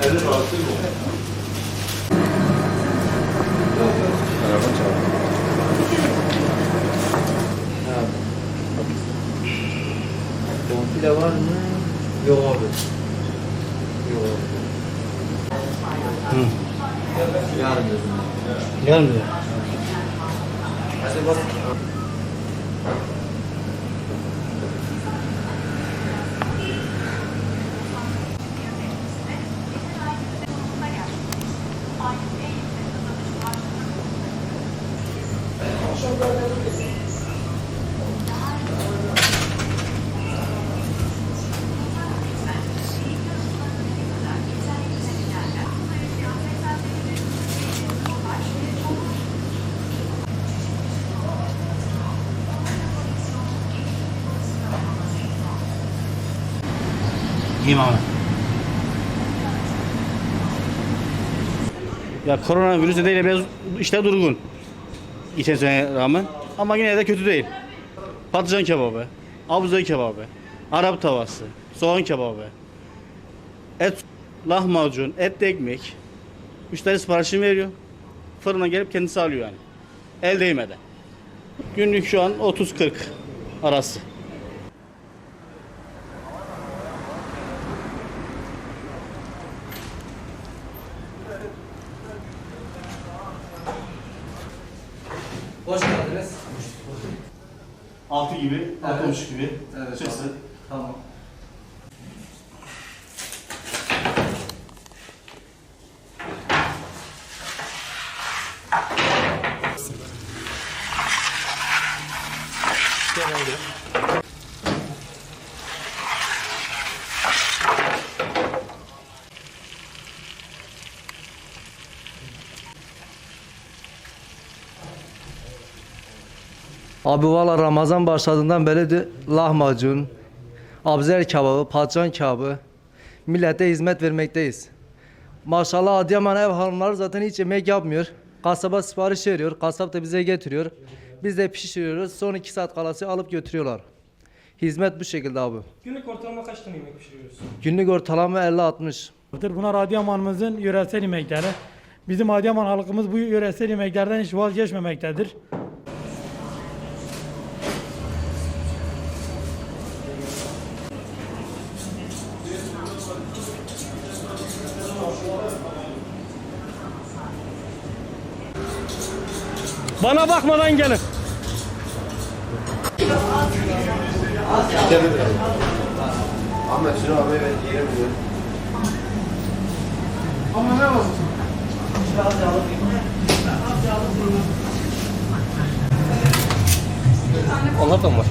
배를 더 쓰고. 하나 번째. 하나. 좀 필요한 요거를. 요거. 응. 미안합니다. 미안합니다. 다시 한번. Abi. Ya koronavirüs nedeniyle biraz işte durgun. İçen sene rağmen. Ama yine de kötü değil. Patlıcan kebabı, abuza kebabı, Arap tavası, soğan kebabı, et, lahmacun, et ekmek. Müşteri siparişini veriyor. Fırına gelip kendisi alıyor yani. El değmeden. Günlük şu an 30-40 arası. Hoş geldiniz. 6 gibi, Evet. 6.30 gibi Evet, çıksın. Tamam. Abi valla Ramazan başladığından beri de lahmacun, abzer kebabı, patlıcan kebabı millete hizmet vermekteyiz. Maşallah Adıyaman ev hanımları zaten hiç yemek yapmıyor. Kasaba sipariş veriyor, kasap da bize getiriyor. Biz de pişiriyoruz, son iki saat kalası alıp götürüyorlar. Hizmet bu şekilde abi. Günlük ortalama kaç tane yemek pişiriyoruz? Günlük ortalama 50-60. Bunlar Adıyaman'ımızın yöresel yemekleri. Bizim Adıyaman halkımız bu yöresel yemeklerden hiç vazgeçmemektedir. Bana bakmadan gelin. Ahmet şunu abi ben yiyemiyorum. Onlar da mı var?